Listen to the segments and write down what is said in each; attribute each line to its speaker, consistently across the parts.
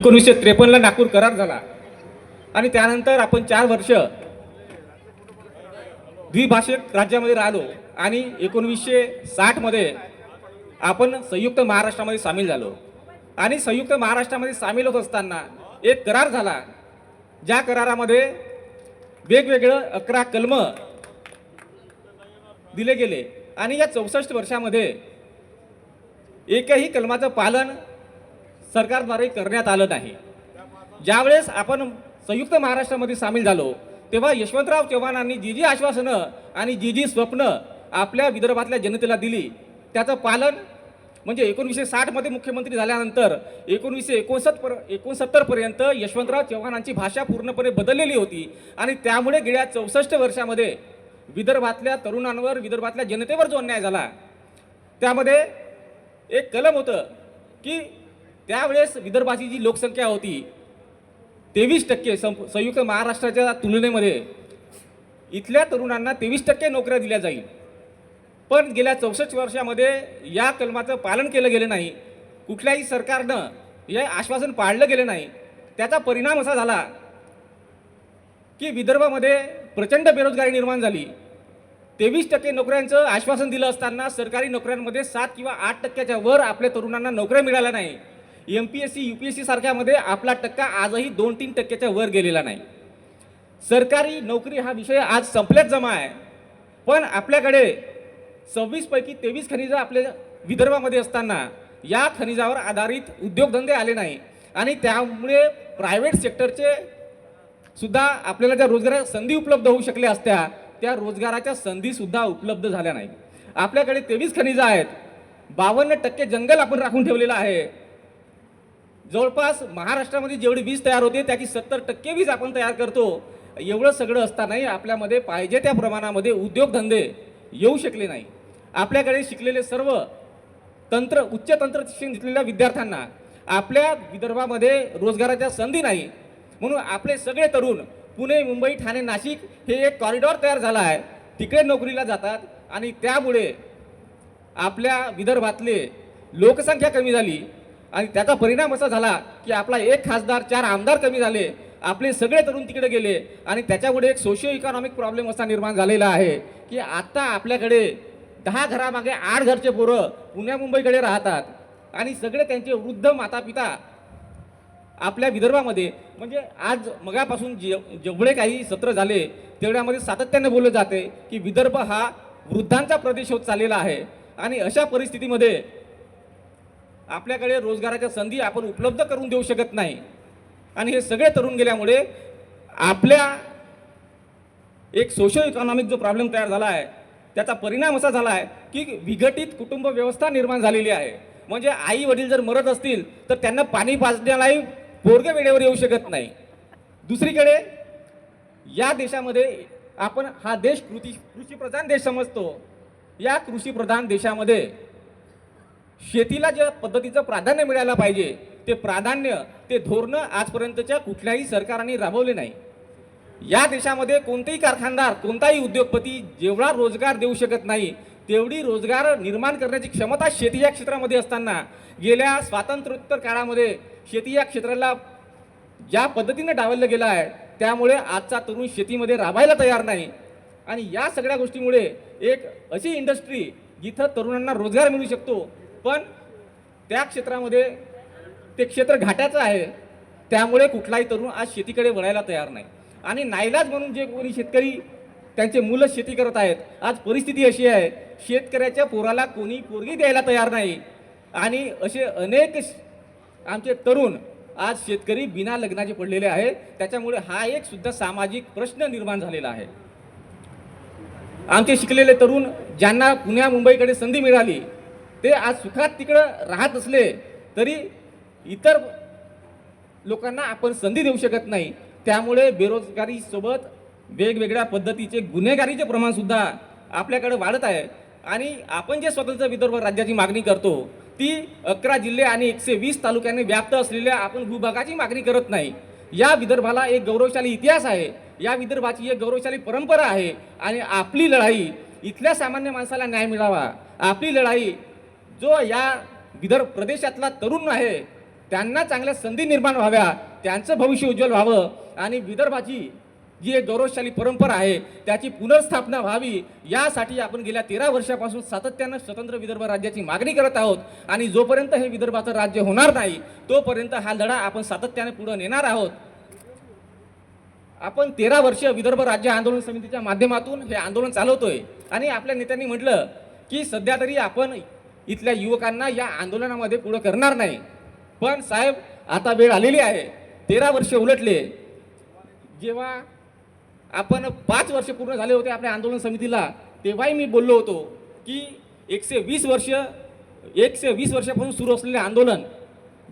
Speaker 1: एकोणीसशे त्रेपन्नला नागपूर करार झाला. आणि त्यानंतर आपण चार वर्ष द्विभाषिक राज्यामध्ये राहिलो आणि एकोणवीसशे साठमध्ये आपण संयुक्त महाराष्ट्रामध्ये सामील झालो. आणि संयुक्त महाराष्ट्रामध्ये सामील होत असताना एक करार झाला. ज्या करारामध्ये वेगवेगळं अकरा कलम दिले गेले. आणि या चौसष्ट वर्षामध्ये एकही कलमाचं पालन सरकारद्वारे करण्यात आलं नाही. ज्यावेळेस आपण संयुक्त महाराष्ट्रामध्ये सामील झालो तेव्हा यशवंतराव चव्हाणांनी जी जी आश्वासनं आणि जी जी स्वप्न आपल्या विदर्भातल्या जनतेला दिली त्याचं पालन म्हणजे एकोणीसशे साठमध्ये मुख्यमंत्री झाल्यानंतर एकोणीसशे एकोणसत्तर पर एकोणसत्तरपर्यंत यशवंतराव चव्हाणांची भाषा पूर्णपणे बदललेली होती. आणि त्यामुळे गेल्या चौसष्ट वर्षामध्ये विदर्भातल्या तरुणांवर विदर्भातल्या जनतेवर जो अन्याय झाला त्यामध्ये एक कलम होतं की त्यावेळेस विदर्भाची जी लोकसंख्या होती तेवीस टक्के सं- संयुक्त महाराष्ट्राच्या तुलनेमध्ये इथल्या तरुणांना तेवीस टक्के नोकऱ्या दिल्या जाईल. पण गेल्या चौसष्ट वर्षामध्ये या कलमाचं पालन केलं गेलं नाही. कुठल्याही सरकारनं हे आश्वासन पाळलं गेलं नाही. त्याचा परिणाम असा झाला की विदर्भामध्ये प्रचंड बेरोजगारी निर्माण झाली. तेवीस टक्के नोकऱ्यांचं आश्वासन दिलं असताना सरकारी नोकऱ्यांमध्ये सात किंवा आठ टक्क्याच्या वर आपल्या तरुणांना नोकऱ्या मिळाल्या नाही. M P S C U P S C सारख्यामध्ये आपला टक्का आजही दोन तीन टक्क्याच्या वर गेलेला नाही. सरकारी नोकरी हा विषय आज संपल्याच जमा आहे. पण आपल्याकडे सव्वीसपैकी तेवीस खनिजं आपल्या विदर्भामध्ये असताना या खनिजावर आधारित उद्योगधंदे आले नाही. आणि त्यामुळे प्रायव्हेट सेक्टरचे सुद्धा आपल्याला ज्या रोजगार संधी उपलब्ध होऊ शकल्या असत्या त्या रोजगाराच्या संधीसुद्धा उपलब्ध झाल्या नाही. आपल्याकडे तेवीस खनिजं आहेत. बावन्न टक्के जंगल आपण राखून ठेवलेलं आहे. जवळपास महाराष्ट्रामध्ये जेवढी वीज तयार होते त्याची सत्तर टक्के वीज आपण तयार करतो. एवढं सगळं असतानाही आपल्यामध्ये पाहिजे त्या प्रमाणामध्ये उद्योगधंदे येऊ शकले नाही. आपल्याकडे शिकलेले सर्व तंत्र उच्च तंत्र शिक्षण घेतलेल्या विद्यार्थ्यांना आपल्या विदर्भामध्ये रोजगाराच्या संधी नाही. म्हणून आपले सगळे तरुण पुणे मुंबई ठाणे नाशिक हे एक कॉरिडॉर तयार झाला आहे. तिकडे नोकरीला जातात आणि त्यामुळे आपल्या विदर्भातले लोकसंख्या कमी झाली. आणि त्याचा परिणाम असा झाला की आपला एक खासदार चार आमदार कमी झाले. आपले सगळे तरुण तिकडे गेले. आणि त्याच्यामुळे एक सोशिओ इकॉनॉमिक प्रॉब्लेम असा निर्माण झालेला आहे की आत्ता आपल्याकडे दहा घरामागे आठ घरचे पोरं पुण्या मुंबईकडे राहतात. आणि सगळे त्यांचे वृद्ध माता पिता आपल्या विदर्भामध्ये म्हणजे आज मगापासून जे जेवढे काही सत्र झाले तेवढ्यामध्ये सातत्याने बोललं जाते की विदर्भ हा वृद्धांचा प्रदेश होत चाललेला आहे. आणि अशा परिस्थितीमध्ये आपल्याकडे रोजगाराच्या संधी आपण उपलब्ध करून देऊ शकत नाही. आणि हे सगळे तरुण गेल्यामुळे आपल्या एक सोशो इकॉनॉमिक जो प्रॉब्लेम तयार झाला आहे त्याचा परिणाम असा झाला आहे की विघटित कुटुंब व्यवस्था निर्माण झालेली आहे. म्हणजे आई वडील जर मरत असतील तर त्यांना पाणी पाजण्यालाही पोरगे वेळेवर येऊ शकत नाही. दुसरीकडे या देशामध्ये आपण हा देश कृती कृषीप्रधान देश समजतो. या कृषीप्रधान देशामध्ये शेतीला ज्या पद्धतीचं प्राधान्य मिळायला पाहिजे ते प्राधान्य ते धोरणं आजपर्यंतच्या कुठल्याही सरकारने राबवले नाही. या देशामध्ये कोणतेही कारखानदार कोणताही उद्योगपती जेवढा रोजगार देऊ शकत नाही तेवढी रोजगार निर्माण करण्याची क्षमता शेती या क्षेत्रामध्ये असताना गेल्या स्वातंत्र्योत्तर काळामध्ये शेती या क्षेत्राला ज्या पद्धतीनं डावललं गेलं आहे त्यामुळे आजचा तरुण शेतीमध्ये राबायला तयार नाही. आणि या सगळ्या गोष्टीमुळे एक अशी इंडस्ट्री जिथं तरुणांना रोजगार मिळू शकतो पण त्या क्षेत्रामध्ये ते क्षेत्र घाटाचं आहे. त्यामुळे कुठलाही तरुण आज शेतीकडे वळायला तयार नाही. आणि नाईलाज म्हणून जे कोणी शेतकरी त्यांचे मुलं शेती करत आहेत आज परिस्थिती अशी आहे शेतकऱ्याच्या पोराला कोणी पोरगी द्यायला तयार नाही. आणि असे अनेक आमचे तरुण आज शेतकरी बिना लग्नाचे पडलेले आहेत त्याच्यामुळे हा एक सुद्धा सामाजिक प्रश्न निर्माण झालेला आहे. आमचे शिकलेले तरुण ज्यांना पुण्या मुंबईकडे संधी मिळाली ते आज सुखात तिकडं राहत असले तरी इतर लोकांना आपण संधी देऊ शकत नाही. त्यामुळे बेरोजगारीसोबत वेगवेगळ्या पद्धतीचे गुन्हेगारीचे प्रमाणसुद्धा आपल्याकडे वाढत आहे. आणि आपण जे स्वतंत्र विदर्भ राज्याची मागणी करतो ती अकरा जिल्हे आणि एकशे वीस तालुक्यांनी व्याप्त असलेल्या आपण भूभागाची मागणी करत नाही. या विदर्भाला एक गौरवशाली इतिहास आहे. या विदर्भाची एक गौरवशाली परंपरा आहे. आणि आपली लढाई इथल्या सामान्य माणसाला न्याय मिळावा. आपली लढाई जो या विदर्भ प्रदेशातला तरुण आहे त्यांना चांगल्या संधी निर्माण व्हाव्या त्यांचं भविष्य उज्ज्वल व्हावं आणि विदर्भाची जी एक गौरवशाली परंपरा आहे त्याची पुनर्स्थापना व्हावी यासाठी आपण गेल्या तेरा वर्षापासून सातत्यानं स्वतंत्र विदर्भ राज्याची मागणी करत आहोत. आणि जोपर्यंत हे विदर्भाचं राज्य होणार नाही तोपर्यंत हा लढा आपण सातत्याने पुढे नेणार आहोत. आपण तेरा वर्ष विदर्भ राज्य आंदोलन समितीच्या माध्यमातून हे आंदोलन चालवतोय. आणि आपल्या नेत्यांनी म्हटलं की सध्या तरी आपण इथल्या युवकांना या आंदोलनामध्ये पुढं करणार नाही. पण साहेब आता वेळ आलेली आहे. तेरा वर्ष उलटले. जेव्हा आपण पाच वर्ष पूर्ण झाले होते आपल्या आंदोलन समितीला तेव्हाही मी बोललो होतो की एकशे वीस वर्ष एकशे वीस वर्षापासून सुरू असलेले आंदोलन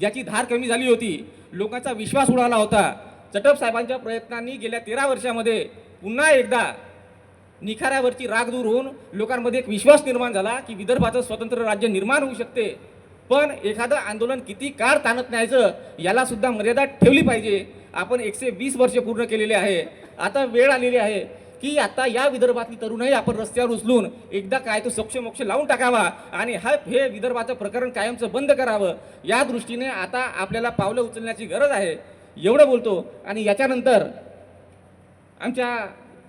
Speaker 1: ज्याची धार कमी झाली होती लोकांचा विश्वास उडाला होता. चटप साहेबांच्या प्रयत्नांनी गेल्या तेरा वर्षामध्ये पुन्हा एकदा निखाऱ्यावरची राग दूर होऊन लोकांमध्ये एक विश्वास निर्माण झाला की विदर्भाचं स्वतंत्र राज्य निर्माण होऊ शकते. पण एखादं आंदोलन किती काळ ताणत न्यायचं याला सुद्धा मर्यादा ठेवली पाहिजे. आपण एकशे वीस वर्ष पूर्ण केलेले आहे. आता वेळ आलेली आहे की आता या विदर्भातली तरुणही आपण रस्त्यावर उचलून एकदा काय तो सोक्ष मोक्ष लावून टाकावा आणि हा हे विदर्भाचं प्रकरण कायमचं बंद करावं. या दृष्टीने आता आपल्याला पावलं उचलण्याची गरज आहे. एवढं बोलतो. आणि याच्यानंतर आमच्या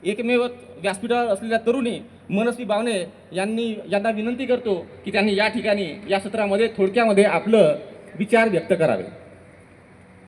Speaker 1: एकमेव व्यासपीठावर असलेल्या तरुणी मनस्वी बावणे यांनी यांना विनंती करतो की त्यांनी या ठिकाणी या सत्रामध्ये थोडक्यामध्ये आपलं विचार व्यक्त करावे.